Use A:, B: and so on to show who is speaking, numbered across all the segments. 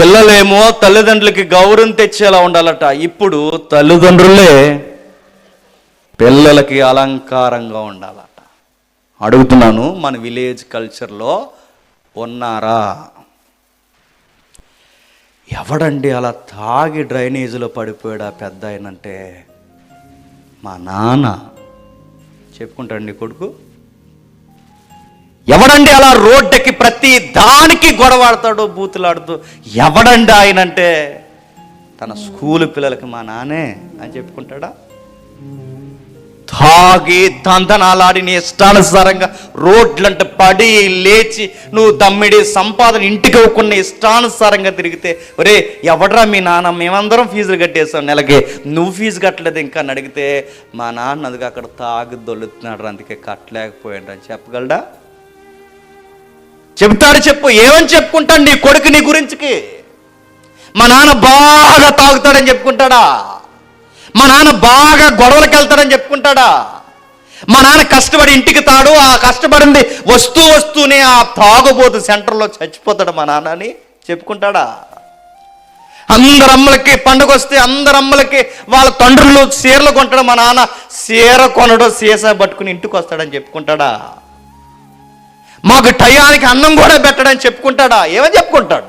A: పిల్లలేమో తల్లిదండ్రులకి గౌరవం తెచ్చేలా ఉండాలట. ఇప్పుడు తల్లిదండ్రులే పిల్లలకి అలంకారంగా ఉండాలట. అడుగుతున్నాను మన విలేజ్ కల్చర్లో ఉన్నారా? ఎవడండి అలా తాగి డ్రైనేజీలో పడిపోయాడా పెద్ద ఆయనంటే మా నాన్న. చెప్పుకుంటాడండి కొడుకు. ఎవడండి అలా రోడ్డుకి ప్రతి దానికి గొడవాడతాడు బూతులాడుతూ ఎవడండి ఆయన అంటే తన స్కూల్ పిల్లలకి మా నానే అని చెప్పుకుంటాడా? తాగి దందనాలాడి నీ ఇష్టానుసారంగా రోడ్లంట పడి లేచి నువ్వు దమ్మిడి సంపాదన ఇంటికి ఇవ్వకుండా ఇష్టానుసారంగా తిరిగితే ఒరే ఎవడరా మీ నాన్న? మేమందరం ఫీజులు కట్టేస్తాం నెలకి. నువ్వు ఫీజు కట్టలేదు ఇంకా అని అడిగితే మా నాన్న అదిగా అక్కడ తాగి దొల్లుతున్నాడు అందుకే కట్టలేకపోయాడు అని చెప్పగలడా? చెప్తాడు చెప్పు ఏమని చెప్పుకుంటాడు నీ కొడుకు నీ గురించికి మా నాన్న బాగా తాగుతాడని చెప్పుకుంటాడా? మా నాన్న బాగా గొడవలకు వెళ్తాడని చెప్పుకుంటాడా? మా నాన్న కష్టపడి ఇంటికి తాడు ఆ కష్టపడింది వస్తూ వస్తూనే ఆ తాగుబోతు సెంటర్లో చచ్చిపోతాడు మా నాన్న అని చెప్పుకుంటాడా? అందరు అమ్మలకి పండుగ వస్తే అందరు అమ్మలకి వాళ్ళ తండ్రులు చీరలు కొంటాడు మా నాన్న. చీర కొనడు సీసా పట్టుకుని ఇంటికి వస్తాడని చెప్పుకుంటాడా? మాకు టయానికి అన్నం కూడా పెట్టడని చెప్పుకుంటాడా? ఏమని చెప్పుకుంటాడు?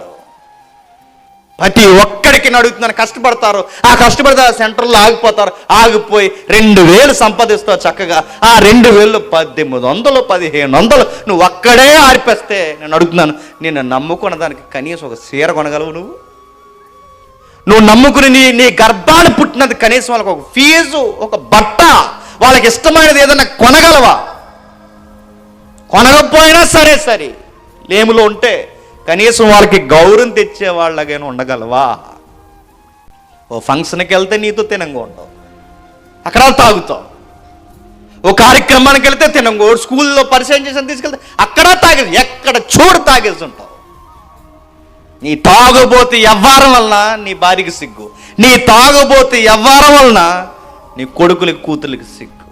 A: ప్రతి ఒక్కడికి నడుగుతున్నాను కష్టపడతారు. ఆ కష్టపడితే ఆ సెంటర్లో ఆగిపోతారు. ఆగిపోయి రెండు వేలు సంపాదిస్తావు చక్కగా. ఆ రెండు వేలు పద్దెనిమిది వందలు పదిహేను వందలు నువ్వు ఒక్కడే ఆర్పేస్తే నేను అడుగుతున్నాను నేను నమ్ముకున్న దానికి కనీసం ఒక చీర కొనగలవు నువ్వు? నువ్వు నమ్ముకుని నీ నీ గర్భాన్ని పుట్టినది కనీసం వాళ్ళకి ఒక ఫీజు ఒక బట్ట వాళ్ళకి ఇష్టమైనది ఏదైనా కొనగలవా? కొనకపోయినా సరే సరే. లేములో ఉంటే కనీసం వాళ్ళకి గౌరవం తెచ్చే వాళ్ళగైనా ఉండగలవా? ఓ ఫంక్షన్కి వెళ్తే నీతో తినంగా ఉండవు అక్కడ తాగుతావు. ఓ కార్యక్రమానికి వెళ్తే తినంగో స్కూల్లో పరిచయం చేసి తీసుకెళ్తే అక్కడ తాగేసి ఎక్కడ చూడు తాగేసి ఉంటావు. నీ తాగబోతే ఎవ్వారం వలన నీ భార్యకి సిగ్గు. నీ తాగబోతే ఎవ్వారం వలన నీ కొడుకులకి కూతుర్లకి సిగ్గు.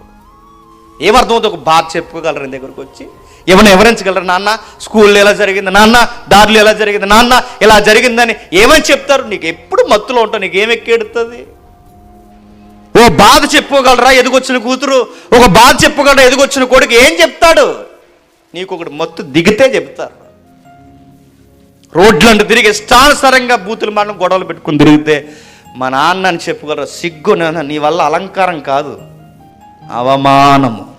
A: ఏమర్థమవుతుంది? ఒక బాధ చెప్పుకోగలరు నీ దగ్గరకు వచ్చి? ఏమైనా వివరించగలరు నాన్న స్కూల్లో ఎలా జరిగింది? నాన్న దారిలో ఎలా జరిగింది? నాన్న ఇలా జరిగిందని ఏమని చెప్తారు? నీకు ఎప్పుడు మత్తులో ఉంటావు? నీకు ఏం ఎక్కేడుతుంది ఓ బాధ చెప్పుకోగలరా? ఎదుగొచ్చిన కూతురు ఒక బాధ చెప్పుకోగలరా? ఎదుగొచ్చిన కొడుకు ఏం చెప్తాడు? నీకు ఒకటి మత్తు దిగితే చెప్తారు. రోడ్లంటూ తిరిగి ఇష్టానుసారంగా బూతులు మనం గొడవలు పెట్టుకుని తిరిగితే మా నాన్న అని చెప్పుకోరా సిగ్గు నాన్న నీ వల్ల అలంకారం కాదు. అవమానము.